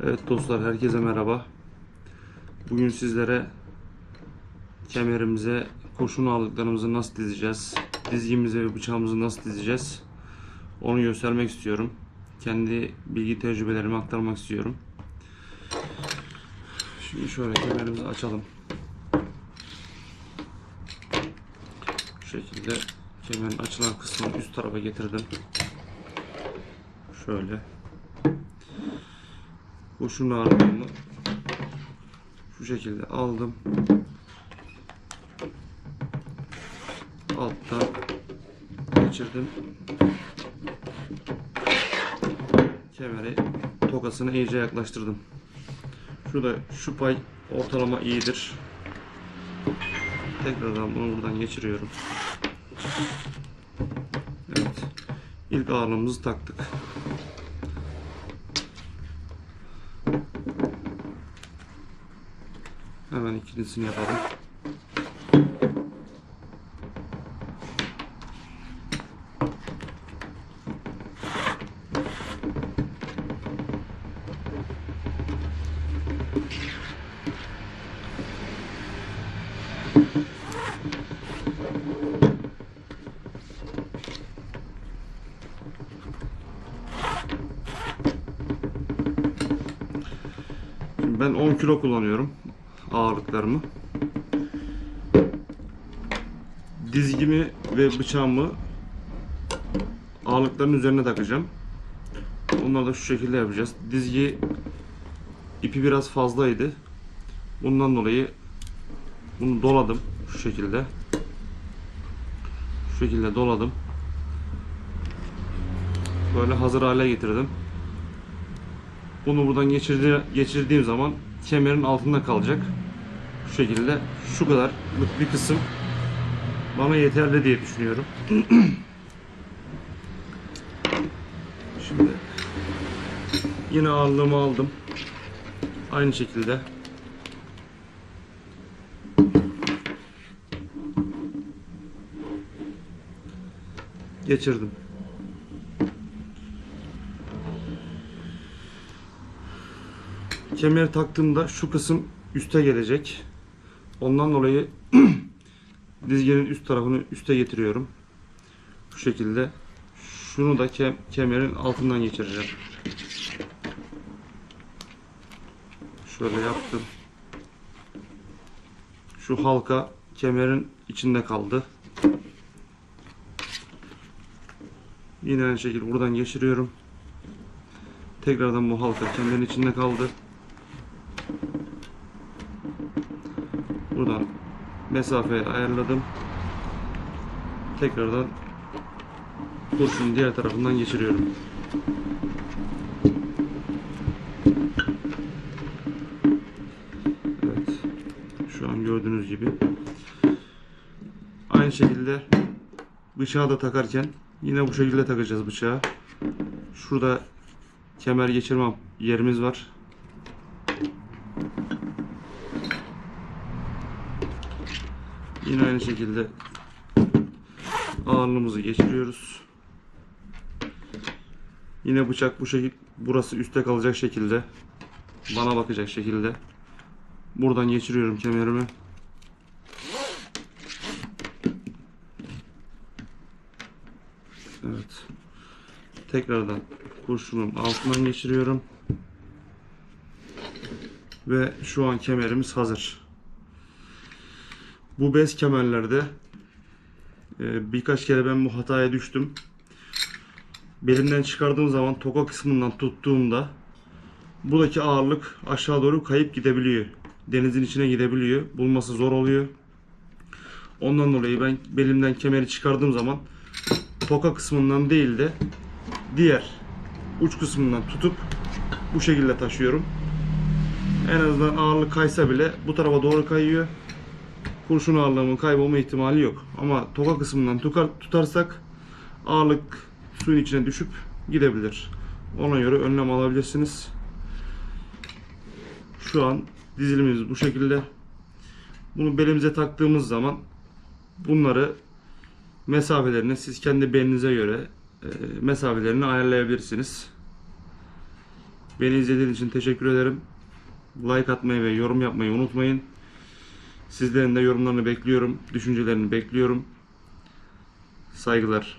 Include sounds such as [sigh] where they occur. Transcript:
Evet dostlar herkese merhaba. Bugün sizlere kemerimize kurşun ağırlıklarımızı nasıl dizeceğiz, dizgimizi ve bıçağımızı nasıl dizeceğiz onu göstermek istiyorum. Kendi bilgi tecrübelerimi aktarmak istiyorum. Şimdi şöyle kemerimizi açalım. Bu şekilde kemerin açılan kısmını üst tarafa getirdim. Şöyle. Kurşun ağırlığımı şu şekilde aldım. Alttan geçirdim. Kemeri tokasını iyice yaklaştırdım. Şurada şu pay ortalama iyidir. Tekrardan bunu buradan geçiriyorum. Evet. İlk ağırlığımızı taktık. Hemen ikincisini yapalım. Ben 10 kilo kullanıyorum ağırlıklarımı. Dizgimi ve bıçağımı ağırlıkların üzerine takacağım. Onları da şu şekilde yapacağız. Dizgi ipi biraz fazlaydı. Bundan dolayı bunu doladım şu şekilde. Şu şekilde doladım. Böyle hazır hale getirdim. Bunu buradan geçirdi, geçirdiğim zaman kemerin altında kalacak. Şu şekilde şu kadarlık bir kısım bana yeterli diye düşünüyorum. [clears throat] Şimdi yine ağırlığımı aldım. Aynı şekilde geçirdim. Kemeri taktığımda şu kısım üste gelecek. Ondan dolayı [clears throat] dizgenin üst tarafını üste getiriyorum. Bu şekilde. Şunu da kem kemerin altından geçireceğim. Şöyle yaptım. Şu halka kemerin içinde kaldı. Yine aynı şekilde buradan geçiriyorum. Tekrardan bu halka kemerin içinde kaldı. Buradan mesafeyi ayarladım. Tekrardan kurşunun diğer tarafından geçiriyorum. Evet. Şu an gördüğünüz gibi. Aynı şekilde bıçağı da takarken yine bu şekilde takacağız bıçağı. Şurada kemer geçirmem yerimiz var. Yine aynı şekilde ağırlığımızı geçiriyoruz. Yine bıçak bu şekilde burası üstte kalacak şekilde bana bakacak şekilde buradan geçiriyorum kemerimi. Evet. Tekrardan kurşunun altından geçiriyorum. Ve şu an kemerimiz hazır. Bu bez kemerlerde e, birkaç kere ben bu hataya düştüm. Belimden çıkardığım zaman toka kısmından tuttuğumda buradaki ağırlık aşağı doğru kayıp gidebiliyor. Denizin içine gidebiliyor. Bulması zor oluyor. Ondan dolayı ben belimden kemeri çıkardığım zaman toka kısmından değil de diğer uç kısmından tutup bu şekilde taşıyorum. En azından ağırlık kaysa bile bu tarafa doğru kayıyor kurşun ağırlığının kaybolma ihtimali yok. Ama toka kısmından tutarsak ağırlık suyun içine düşüp gidebilir. Ona göre önlem alabilirsiniz. Şu an dizilimiz bu şekilde. Bunu belimize taktığımız zaman bunları mesafelerini siz kendi belinize göre e, mesafelerini ayarlayabilirsiniz. Beni izlediğiniz için teşekkür ederim. Like atmayı ve yorum yapmayı unutmayın. Sizlerin de yorumlarını bekliyorum. Düşüncelerini bekliyorum. Saygılar.